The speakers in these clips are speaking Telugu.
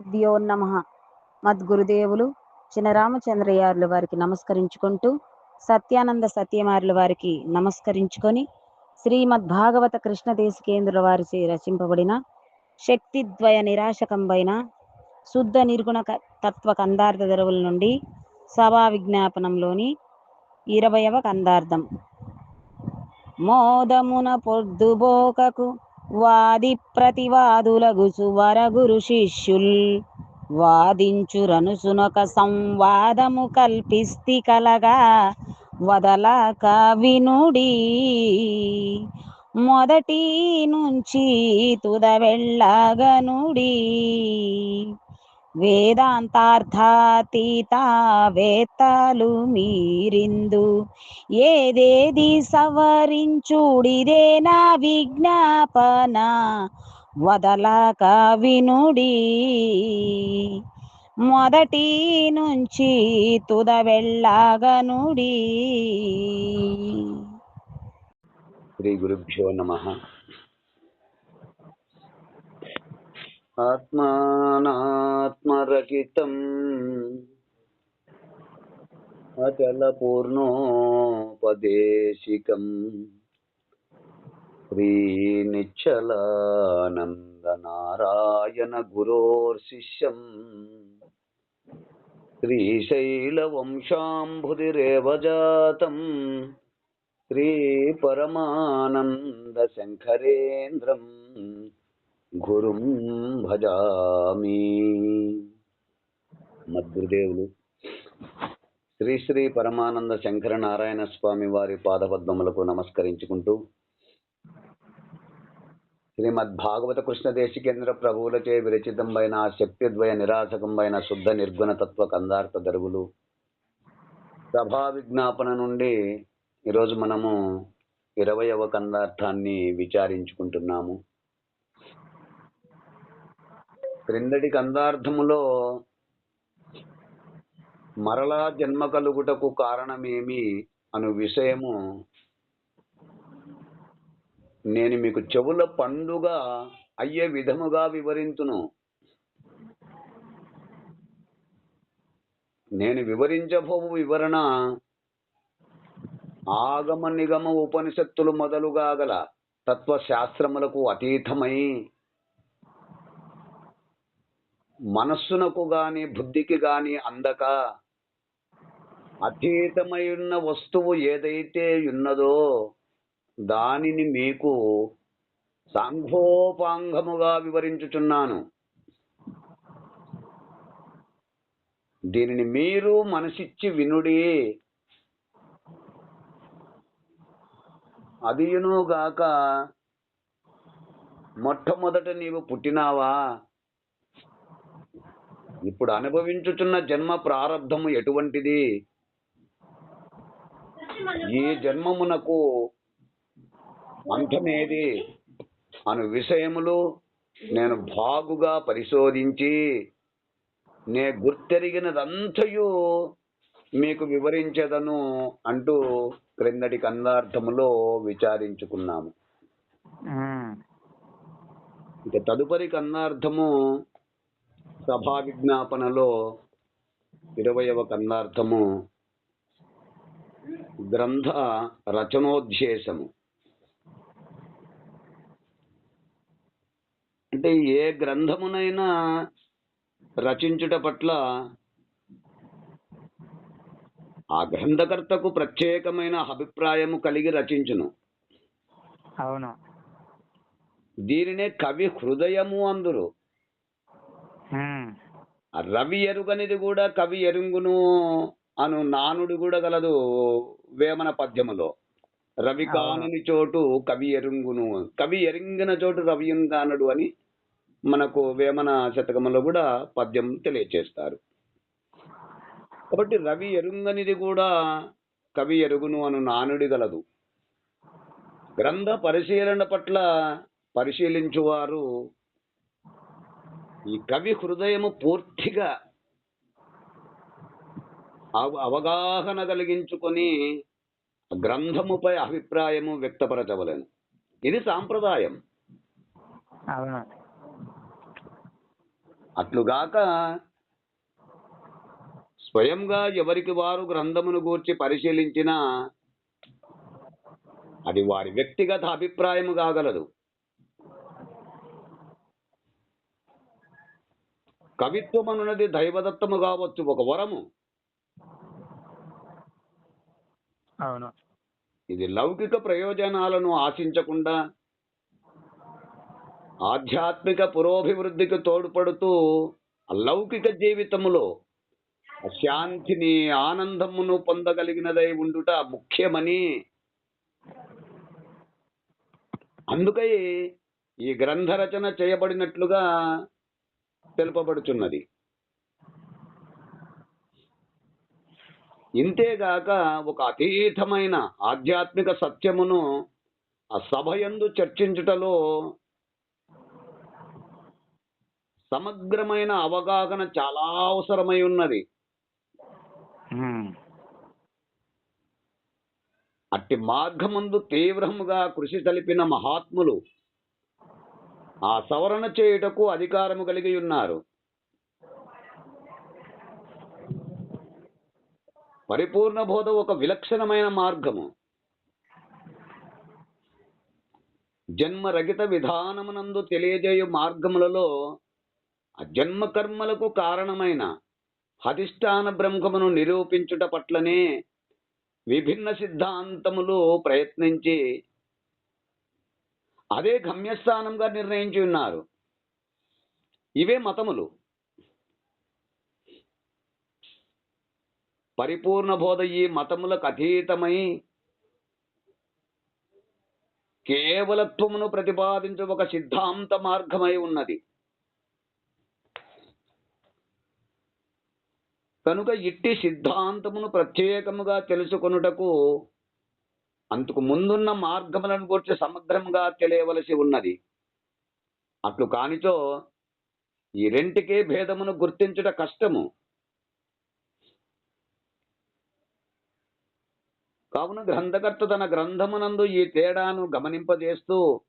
దియో నమ. మద్గురుదేవులు చినరామచంద్రయార్ల వారికి నమస్కరించుకుంటూ సత్యానంద సత్యమారుల వారికి నమస్కరించుకొని శ్రీమద్ భాగవత కృష్ణ దేశికేంద్రుల వారిచే రచింపబడిన శక్తిద్వయ నిరాశకంబైన శుద్ధ నిర్గుణ క- తత్వ కందార్థ ధరవుల నుండి సభా విజ్ఞాపనంలోని ఇరవయవ కందార్థం. మోదమున పొద్దుబోకకు వాది ప్రతివాదులగుచు వరగురు శిష్యుల్. వాదించురనుసునొక సంవాదము కల్పిస్తి కలగా వదలక వినుడి మొదటి నుంచి తుదవెళ్ళగనుడి. వేదాంతార్థాతీత వేత్తలు మీరిందు. ఏదేది సవరించుడిదే నా విజ్ఞాపన? వదలక వినుడి మొదటి నుంచి తుద వెళ్ళగనుడి శ్రీ గురుభ్యో నమ. आत्मानात्मरहितम् अचलपूर्णोपदेशिकम् श्रीनिच्छलानन्दनारायणगुरोर्शिष्यम् श्रीनिश्चलानन्दनारायणगुरोशिष्यम् श्रीशैलवंशाम्भुरिवजातं श्रीपरमानन्दशङ्करेन्द्रम् గురుం భజామి. మద్గురుదేవులు శ్రీ శ్రీ పరమానంద శంకర నారాయణ స్వామి వారి పాదపద్మములకు నమస్కరించుకుంటూ శ్రీమద్ భాగవత కృష్ణ దేశికేంద్ర ప్రభువులచే విరచితంబైన శక్తిద్వయ నిరాశకంబైన శుద్ధ నిర్గుణ తత్వ కందార్థ దరువులు సభా విజ్ఞాపన నుండి ఈరోజు మనము ఇరవయవ కందార్థాన్ని విచారించుకుంటున్నాము. క్రిందటి కందార్థములో మరలా జన్మ కలుగుటకు కారణమేమి అను విషయము నేను మీకు చెవుల పండుగ అయ్యే విధముగా వివరించును నేను వివరించబోవు వివరణ ఆగమ నిగమ ఉపనిషత్తులు మొదలుగా గల తత్వశాస్త్రములకు అతీతమై మనస్సునకు గాని బుద్ధికి గాని అందక అతీతమై ఉన్న వస్తువు ఏదైతే ఉన్నదో దానిని మీకు సాంఘోపాంగముగా వివరించుచున్నాను. దీనిని మీరు మనసిచ్చి వినుడి. అదియునుగాక మొట్టమొదట నీవు పుట్టినావా? ఇప్పుడు అనుభవించుచున్న జన్మ ప్రారంధము ఎటువంటిది? ఈ జన్మమునకు అంతమేది? అను విషయములు నేను బాగుగా పరిశోధించి నే గుర్తెరిగినదంతయు మీకు వివరించదను అంటూ క్రిందటి కందార్థములో విచారించుకున్నాము. ఇక తదుపరి కన్నార్థము సభా విజ్ఞాపనలో ఇరవయవ కన్నార్థము గ్రంథ రచనోద్దేశము. అంటే ఏ గ్రంథమునైనా రచించుట పట్ల ఆ గ్రంథకర్తకు ప్రత్యేకమైన అభిప్రాయము కలిగి రచించును. అవును. దీనినే కవి హృదయము అందురు. రవి ఎరుగనిది కూడా కవి ఎరుంగును అను నానుడు కూడా గలదు వేమన పద్యములో. రవి కానని చోటు కవి ఎరుంగును కవి ఎరింగిన చోటు రవి కానడు అని మనకు వేమన శతకములో కూడా పద్యం తెలియచేస్తారు. కాబట్టి రవి ఎరుంగనిది కూడా కవి ఎరుగును అను నానుడి గలదు. గ్రంథ పరిశీలన పట్ల పరిశీలించువారు ఈ కవి హృదయము పూర్తిగా అవ- అవగాహన కలిగించుకొని గ్రంథముపై అభిప్రాయము వ్యక్తపరచవలెను. ఇది సాంప్రదాయం. అట్లుగాక స్వయంగా ఎవరికి వారు గ్రంథమును గూర్చి పరిశీలించిన అది వారి వ్యక్తిగత అభిప్రాయం కాగలదు. కవిత్వం అనున్నది దైవదత్తము కావచ్చు ఒక వరము. అవును. ఇది లౌకిక ప్రయోజనాలను ఆశించకుండా ఆధ్యాత్మిక పురోభివృద్ధికి తోడ్పడుతూ లౌకిక జీవితములో శాంతిని ఆనందమును పొందగలిగినదై ఉండుట ముఖ్యమని. అందుకై ఈ గ్రంథ రచన చేయబడినట్లుగా తెలుపబడుచున్నది ఇంతేగాక ఒక అతీతమైన ఆధ్యాత్మిక సత్యమును ఆ సభయందు చర్చించుటలో సమగ్రమైన అవగాహన చాలా అవసరమై ఉన్నది. అట్టి మార్గమందు తీవ్రముగా కృషి తలిపిన మహాత్ములు ఆ సవరణ చేయుటకు అధికారము కలిగి ఉన్నారు. పరిపూర్ణ బోధ ఒక విలక్షణమైన మార్గము. జన్మరహిత విధానమునందు తెలియజేయు మార్గములలో జన్మ కర్మలకు కారణమైన అధిష్టాన బ్రహ్మమును నిరూపించుట పట్లనే విభిన్న సిద్ధాంతములు ప్రయత్నించి అదే గమ్యస్థానంగా నిర్ణయించి ఉన్నారు. ఇవే మతములు. పరిపూర్ణ బోధ ఈ మతములకు అతీతమై కేవలత్వమును ప్రతిపాదించు ఒక సిద్ధాంత మార్గమై ఉన్నది. కనుక ఇట్టి సిద్ధాంతమును ప్రత్యేకముగా తెలుసుకొనుటకు అంతకు ముందున్న మార్గములను గురించి సమగ్రంగా తెలియవలసి ఉన్నది. అట్లు కానిచో ఈ రెంటికే భేదమును గుర్తించుట కష్టము. కావున గ్రంథకర్త తన గ్రంథమునందు ఈ తేడాను గమనింపజేస్తూ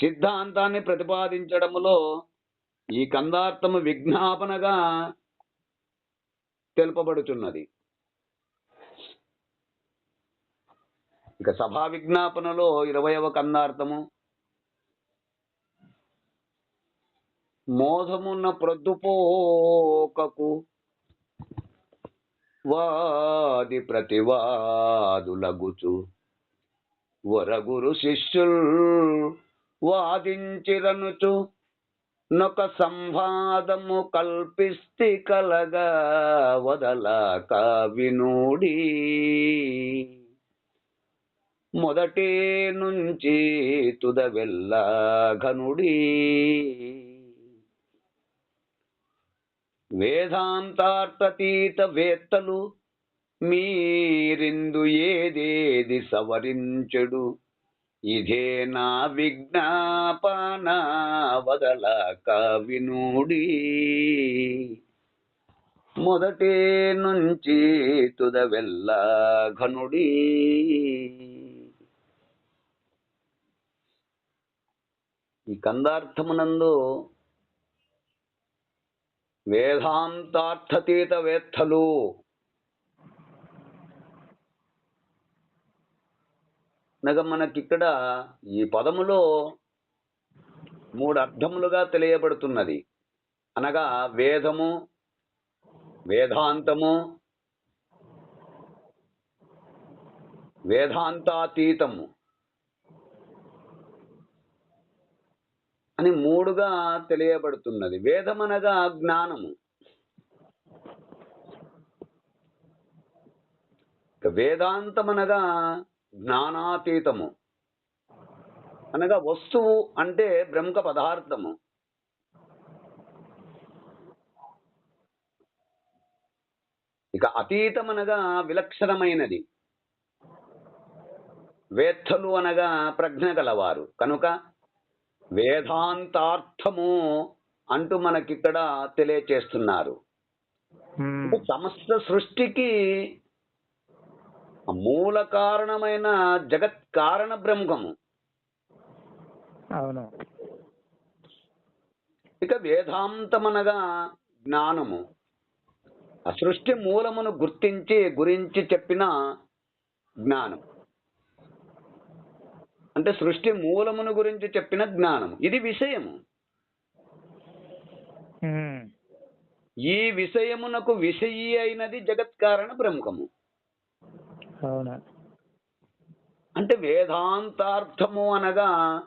సిద్ధాంతాన్ని ప్రతిపాదించడములో ఈ కందార్థము విజ్ఞాపనగా తెలుపబడుచున్నది. ఇక సభా విజ్ఞాపనలో ఇరవైవ కందార్థము. మోధమున్న ప్రొద్దుపోకకు వాది ప్రతివాదులగుచు. వరగురు శిష్యుల్ వాదించిరనుచు నొక సంవాదము కల్పిస్తి కలగా వదలక వినూడీ మొదటి నుంచి తుద వెళ్ళ ఘనుడి. వేదాంతార్థతీత వేత్తలు మీరిందు ఏదేది సవరించడు? ఇదే నా విజ్ఞాపన వదలక వినుడి మొదటి నుంచి తుద ఘనుడీ. ఈ కందార్థమునందు వేదాంతార్థతీత వేత్తలు అనగా మనకిక్కడ ఈ పదములో మూడు అర్థములుగా తెలియబడుతున్నది. అనగా వేదము వేదాంతము వేదాంతాతీతము. అని మూడుగా తెలియబడుతున్నది. వేదమనగా జ్ఞానము. వేదాంతమనగా జ్ఞానాతీతము. అనగా వస్తువు అంటే బ్రహ్మక పదార్థము. ఇక అతీతమనగా విలక్షణమైనది. వేత్తలు అనగా ప్రజ్ఞ గలవారు. కనుక వేదాంతార్థము అంటూ మనకిక్కడ తెలియచేస్తున్నారు. సమస్త సృష్టికి మూల కారణమైన జగత్ కారణ బ్రహ్మము. అవును. ఇక వేదాంతమనగా జ్ఞానము. ఆ సృష్టి మూలమును గుర్తించి గురించి చెప్పిన జ్ఞానం. అంటే సృష్టి మూలమును గురించి చెప్పిన జ్ఞానం ఇది విషయము. ఈ విషయమునకు విషయీ అయినది జగత్కారణ అవును? అంటే వేదాంతార్థము అనగా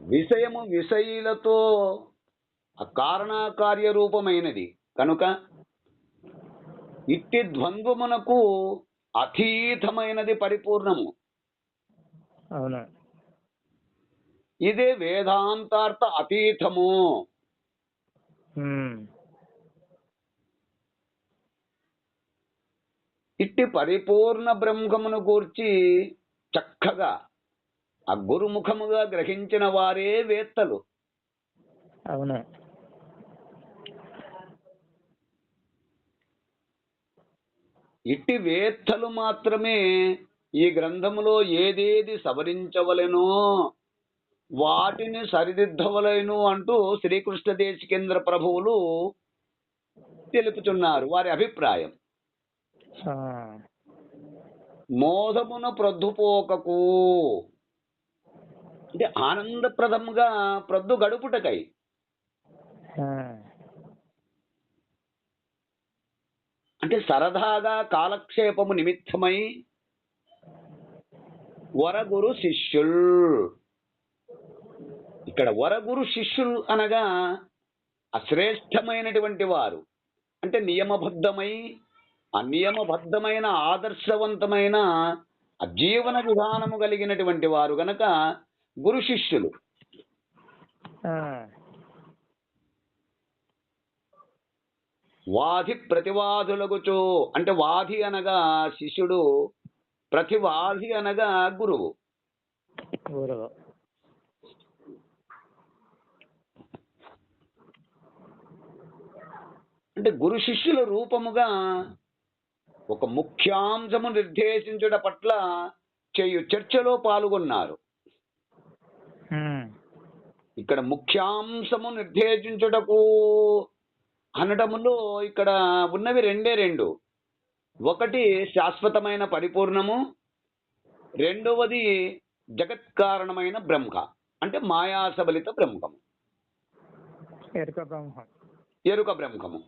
విషయము విషయులతో కారణాకార్య రూపమైనది. కనుక ఇట్టి ద్వంద్వమునకు అతీతమైనది పరిపూర్ణము. అవును? ఇదే వేదాంతార్థ అతీతము. ఇట్టి పరిపూర్ణ బ్రహ్మమును గూర్చి చక్కగా ఆ గురుముఖముగా గ్రహించిన వారే వేత్తలు. అవును? ఇట్టి వేత్తలు మాత్రమే ఈ గ్రంథములో ఏదేది సవరించవలెనో వాటిని సరిదిద్దవలెను అంటూ శ్రీకృష్ణ దేశికేంద్ర ప్రభువులు తెలుపుతున్నారు వారి అభిప్రాయం. మోదమును ప్రొద్దుపోకకు అంటే ఆనందప్రదముగా ప్రొద్దు గడుపుటకై. అంటే సరదాగా కాలక్షేపము నిమిత్తమై వరగురు శిష్యుల్. ఇక్కడ వరగురు శిష్యులు అనగా అశ్రేష్టమైనటువంటి వారు. అంటే నియమబద్ధమై ఆ నియమబద్ధమైన ఆదర్శవంతమైన ఆ జీవన విధానము కలిగినటువంటి వారు గనక గురు శిష్యులు. వాది ప్రతివాదులగుచు. అంటే వాది అనగా శిష్యుడు ప్రతివాది అనగా గురువు. అంటే గురు శిష్యుల రూపముగా ఒక ముఖ్యాంశము నిర్దేశించుట పట్ల చేయు చర్చలో పాల్గొన్నారు. ఇక్కడ ముఖ్యాంశము నిర్దేశించుటకు అనటములో ఇక్కడ ఉన్నవి రెండే రెండు. ఒకటి శాశ్వతమైన పరిపూర్ణము రెండవది జగత్కారణమైన బ్రహ్మ అంటే మాయాసబలిత బ్రహ్మము. ఎరుక బ్రహ్మం. ఎరుక బ్రహ్మము.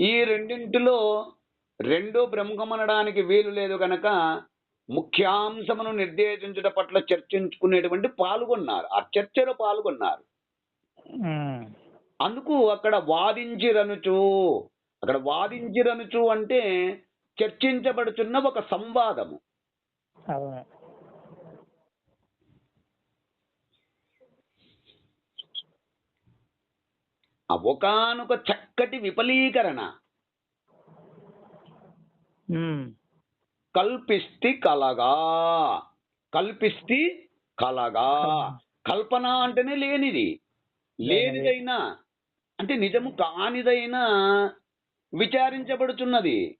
ఈ రెండింటిలో రెండో బ్రహ్మం అనడానికి వీలు లేదు గనక ముఖ్యాంశమును నిర్దేశించుట పట్ల చర్చించుకునేటువంటి పాల్గొన్నారు. ఆ చర్చలో పాల్గొన్నారు. అందుకు అక్కడ వాదించిరనుచు అక్కడ వాదించిరనుచు అంటే చర్చించబడుతున్న ఒక సంవాదము. అవును. ఆ ఒకానొక చక్కటి విఫలీకరణ. కల్పిస్తి కలగా. కల్పిస్తి కలగా. కల్పన అంటేనే లేనిది. లేనిదైనా అంటే నిజము కానిదైనా విచారించబడుతున్నది.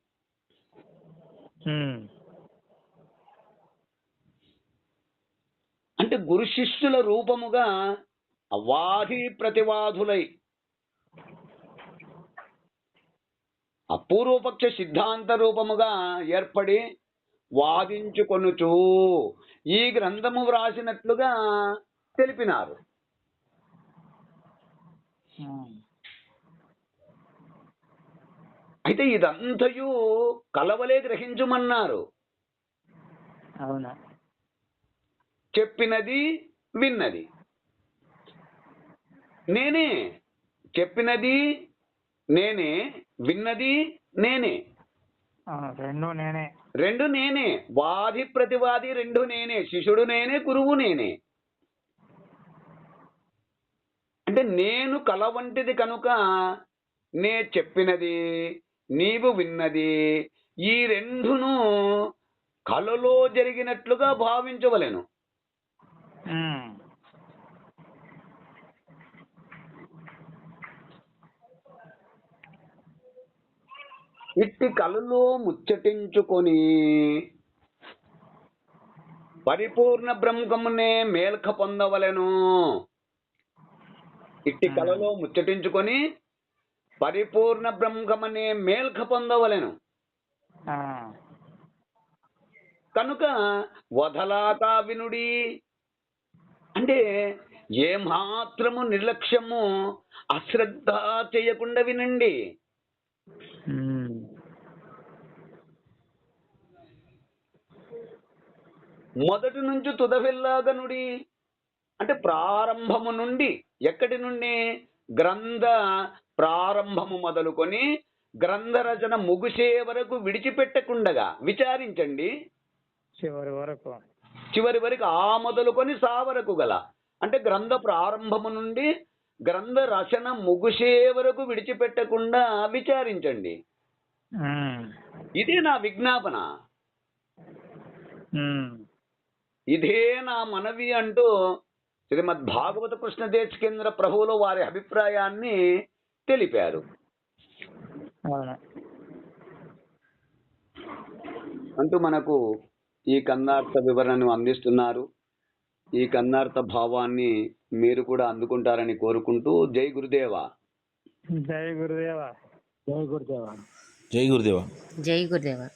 అంటే గురు శిష్యుల రూపముగా వాది ప్రతివాదులై అపూర్వపక్ష సిద్ధాంత రూపముగా ఏర్పడి వాదించుకొనుచు ఈ గ్రంథము వ్రాసినట్లుగా తెలిపినారు. అయితే ఇదంతయు కలవలే గ్రహించుమన్నారు. అవును? చెప్పినది విన్నది. నేనే చెప్పినది నేనే విన్నది నేనే. రెండు నేనే. రెండు నేనే వాది ప్రతివాది రెండు నేనే శిష్యుడు నేనే గురువు నేనే. అంటే నేను కల వంటిది కనుక నే చెప్పినది నీవు విన్నది. ఈ రెండును కలలో జరిగినట్లుగా భావించవలెను. ఇట్టి కలలో ముచ్చటించుకొని పరిపూర్ణ బ్రహ్మమునే మేల్క పొందవలెను. ఇట్టి కలలో ముచ్చటించుకొని పరిపూర్ణ బ్రహ్మమనే మేల్క పొందవలెను. కనుక వదలాకా వినుడి. అంటే ఏ మాత్రము నిర్లక్ష్యము అశ్రద్ధ చేయకుండా వినండి. మొదటి నుంచి తుదవిల్లాగనుడి. అంటే ప్రారంభము నుండి ఎక్కడి నుండి? గ్రంథ ప్రారంభము మొదలుకొని గ్రంథ రచన ముగిసే వరకు విడిచిపెట్టకుండగా విచారించండి. చివరి వరకు. చివరి వరకు ఆ మొదలుకొని సా వరకు గల. అంటే గ్రంథ ప్రారంభము నుండి గ్రంథ రచన ముగిసే వరకు విడిచిపెట్టకుండా విచారించండి. ఇదే నా విజ్ఞాపన. ఇదే నా మనవి అంటూ శ్రీమద్ భాగవత కృష్ణ దేశకేంద్ర ప్రభువులు వారి అభిప్రాయాన్ని తెలిపారు. అంటూ మనకు ఈ కన్నార్థ వివరణను అందిస్తున్నారు. ఈ కన్నార్థ భావాన్ని మీరు కూడా అందుకుంటారని కోరుకుంటూ జై గురుదేవా. జై గురుదేవ. జై గురుదేవ. జై గురుదేవ. జై గురుదేవ.